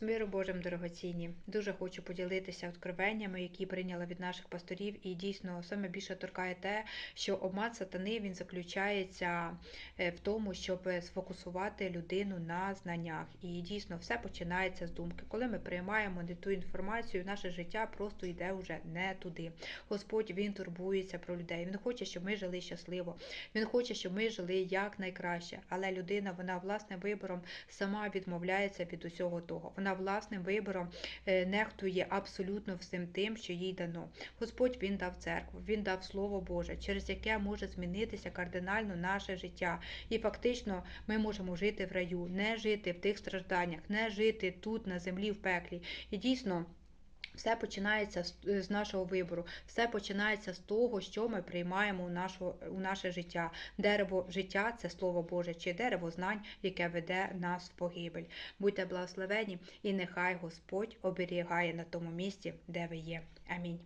З миру Божим дорогоцінні. Дуже хочу поділитися откровеннями, які прийняла від наших пасторів, і дійсно саме більше торкає те, що обман сатани він заключається е, в тому, щоб сфокусувати людину на знаннях. І дійсно все починається з думки. Коли ми приймаємо не ту інформацію, наше життя просто йде вже не туди. Господь він турбується про людей. Він хоче, щоб ми жили щасливо. Він хоче, щоб ми жили як найкраще. Але людина, вона власним вибором сама відмовляється від усього того. Вона власним вибором е, нехтує абсолютно всім тим, що їй дано. Господь він дав церкву, він дав Слово Боже, через яке може змінитися кардинально наше життя. І фактично ми можемо жити в раю, не жити в тих стражданнях, не жити тут на землі в пеклі. І дійсно. Все починається з- з нашого вибору, все починається з того, що ми приймаємо у, нашу, у наше життя. Дерево життя це слово Боже, чи дерево знань, яке веде нас в погибель. Будьте благословені, і нехай Господь оберігає на тому місці, де ви є. Амінь.